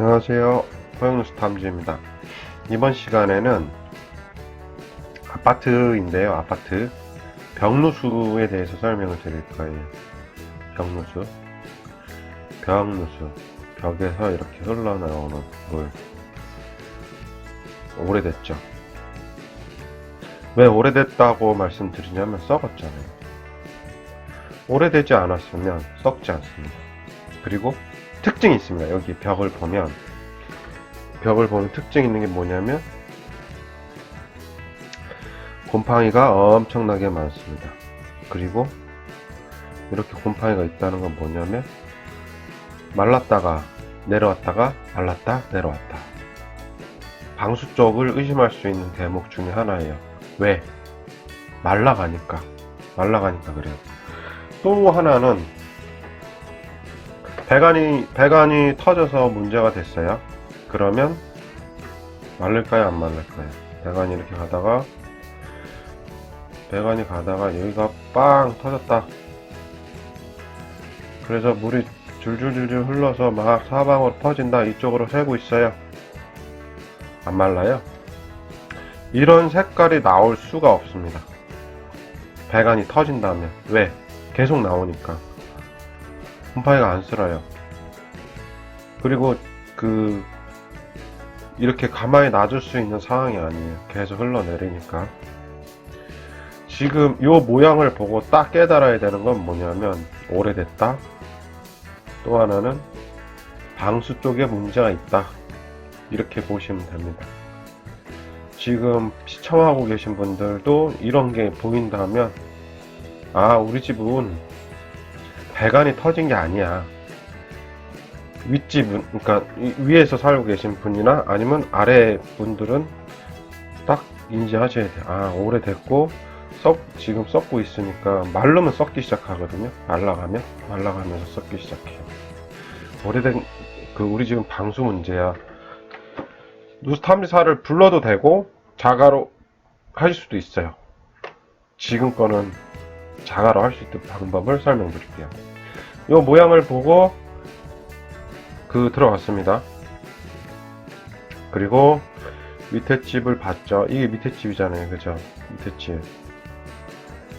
안녕하세요. 허영누스 탐지입니다. 이번 시간에는 아파트인데요. 아파트 벽누수에 대해서 설명을 드릴 거예요. 벽누수. 벽누수. 벽에서 이렇게 흘러나오는 물. 오래됐죠. 왜 오래됐다고 말씀드리냐면 썩었잖아요. 오래되지 않았으면 썩지 않습니다. 그리고 특징이 있습니다. 여기 벽을 보면 벽을 보면 특징 있는 게 뭐냐면 곰팡이가 엄청나게 많습니다. 그리고 이렇게 곰팡이가 있다는 건 뭐냐면 말랐다가 내려왔다가 말랐다 내려왔다. 방수 쪽을 의심할 수 있는 대목 중에 하나예요. 왜? 말라가니까. 말라가니까 그래요. 또 하나는 배관이 배관이 터져서 문제가 됐어요. 그러면 말릴까요, 안 말릴까요? 배관이 이렇게 가다가 배관이 가다가 여기가 빵 터졌다. 그래서 물이 줄줄줄줄 흘러서 막 사방으로 퍼진다. 이쪽으로 새고 있어요. 안 말라요? 이런 색깔이 나올 수가 없습니다. 배관이 터진다면 왜? 계속 나오니까. 곰팡이가 안 쓸어요. 그리고 그 이렇게 가만히 놔줄 수 있는 상황이 아니에요. 계속 흘러내리니까. 지금 요 모양을 보고 딱 깨달아야 되는 건 뭐냐면 오래됐다. 또 하나는 방수 쪽에 문제가 있다. 이렇게 보시면 됩니다. 지금 시청하고 계신 분들도 이런 게 보인다면 아 우리 집은 배관이 터진 게 아니야. 윗집은, 그러니까 이- 위에서 살고 계신 분이나 아니면 아래 분들은 딱 인지하셔야 돼요. 아, 오래됐고, 썩, 지금 썩고 있으니까 말르면 썩기 시작하거든요. 말라가면, 말라가면서 썩기 시작해요. 오래된, 그, 우리 지금 방수 문제야. 누수탐지사를 불러도 되고, 자가로 하실 수도 있어요. 지금 거는 자가로 할 수 있는 방법을 설명드릴게요. 이 모양을 보고 그 들어갔습니다. 그리고 밑에 집을 봤죠. 이게 밑에 집이잖아요. 그죠? 밑에 집.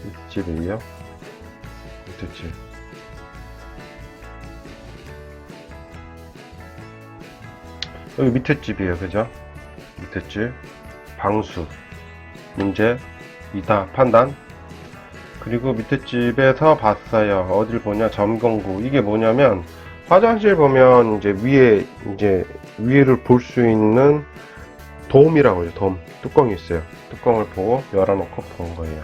밑에 집이에요. 밑에 집. 여기 밑에 집이에요. 그죠? 밑에 집. 방수. 문제. 이다. 판단. 그리고 밑에 집에서 봤어요. 어딜 보냐? 점검구. 이게 뭐냐면, 화장실 보면 이제 위에, 이제 위를 볼 수 있는 돔이라고 해요. 돔. 뚜껑이 있어요. 뚜껑을 보고 열어놓고 본 거예요.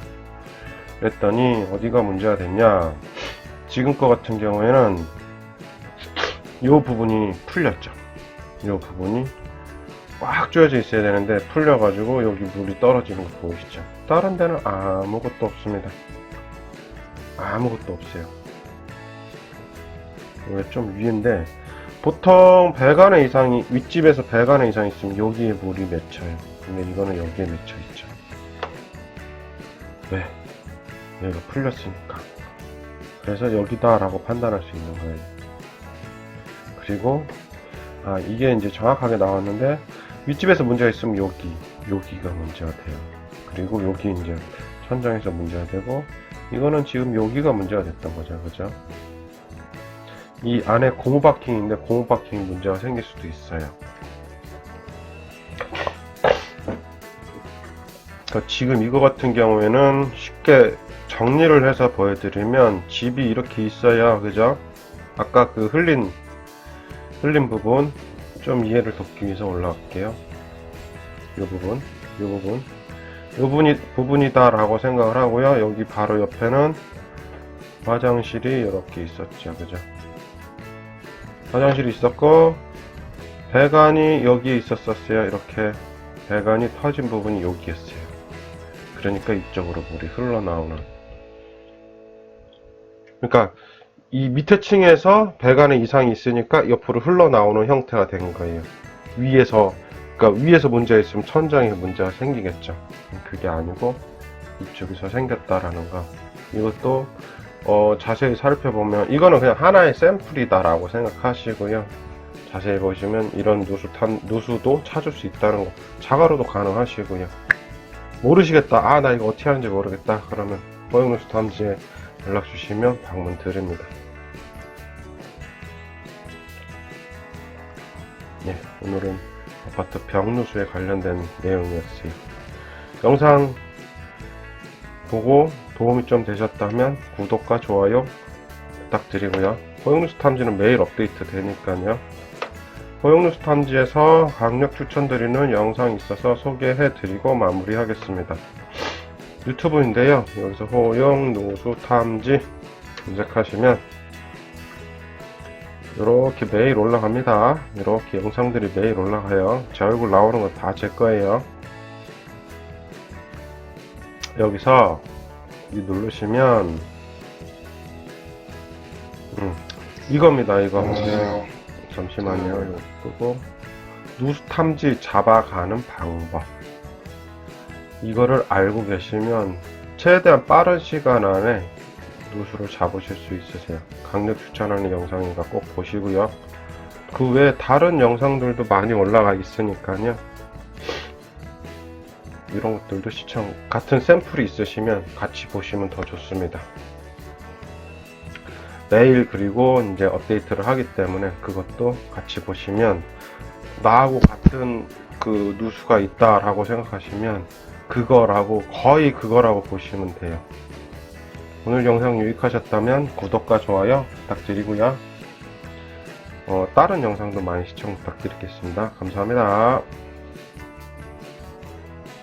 그랬더니 어디가 문제가 됐냐. 지금 거 같은 경우에는 이 부분이 풀렸죠. 이 부분이 꽉 조여져 있어야 되는데 풀려가지고 여기 물이 떨어지는 거 보이시죠? 다른 데는 아무것도 없습니다. 아무것도 없어요. 이게 좀 위인데 보통 배관의 이상이 윗집에서 배관의 이상이 있으면 여기에 물이 맺혀요. 근데 이거는 여기에 맺혀 있죠. 왜? 여기가 풀렸으니까. 그래서 여기다 라고 판단할 수 있는 거예요. 그리고 아 이게 이제 정확하게 나왔는데 윗집에서 문제가 있으면 여기 여기가 문제가 돼요. 그리고 여기 이제 천장에서 문제가 되고 이거는 지금 여기가 문제가 됐던 거죠, 그죠? 이 안에 고무 바킹인데 고무 바킹 문제가 생길 수도 있어요. 그러니까 지금 이거 같은 경우에는 쉽게 정리를 해서 보여드리면 집이 이렇게 있어야 그죠? 아까 그 흘린 흘린 부분 좀 이해를 돕기 위해서 올라갈게요. 이 부분, 이 부분, 이 부분이 부분이다라고 생각을 하고요. 여기 바로 옆에는 화장실이 이렇게 있었죠, 그죠? 화장실이 있었고 배관이 여기에 있었었어요. 이렇게 배관이 터진 부분이 여기였어요. 그러니까 이쪽으로 물이 흘러나오는. 그러니까 이 밑에 층에서 배관에 이상이 있으니까 옆으로 흘러나오는 형태가 된 거예요. 위에서 그러니까 위에서 문제가 있으면 천장에 문제가 생기겠죠. 그게 아니고 이쪽에서 생겼다라는 거. 이것도 어, 자세히 살펴보면 이거는 그냥 하나의 샘플이다라고 생각하시고요. 자세히 보시면 이런 누수 탄, 누수도 찾을 수 있다는 거. 자가로도 가능하시고요. 모르시겠다. 아, 나 이거 어떻게 하는지 모르겠다. 그러면 허용누수 탐지에 연락 주시면 방문 드립니다. 네, 오늘은 아파트 벽누수에 관련된 내용이었어요. 영상 보고 도움이 좀 되셨다면 구독과 좋아요 부탁드리고요. 허용누수 탐지는 매일 업데이트 되니까요. 허용누수 탐지에서 강력 추천드리는 영상이 있어서 소개해드리고 마무리하겠습니다. 유튜브인데요. 여기서 허용누수 탐지 검색하시면 이렇게 매일 올라갑니다. 이렇게 영상들이 매일 올라가요. 제 얼굴 나오는 거다제 거예요. 여기서 이 누르시면 음, 이겁니다. 이거 잠시만요. 이거 끄고 누수 탐지 잡아가는 방법. 이거를 알고 계시면 최대한 빠른 시간 안에 누수를 잡으실 수 있으세요. 강력 추천하는 영상이니까 꼭 보시고요. 그 외에 다른 영상들도 많이 올라가 있으니까요. 이런 것들도 시청, 같은 샘플이 있으시면 같이 보시면 더 좋습니다. 매일 그리고 이제 업데이트를 하기 때문에 그것도 같이 보시면 나하고 같은 그 누수가 있다라고 생각하시면 그거라고 거의 그거라고 보시면 돼요. 오늘 영상 유익하셨다면 구독과 좋아요 부탁드리고요. 어, 다른 영상도 많이 시청 부탁드리겠습니다. 감사합니다.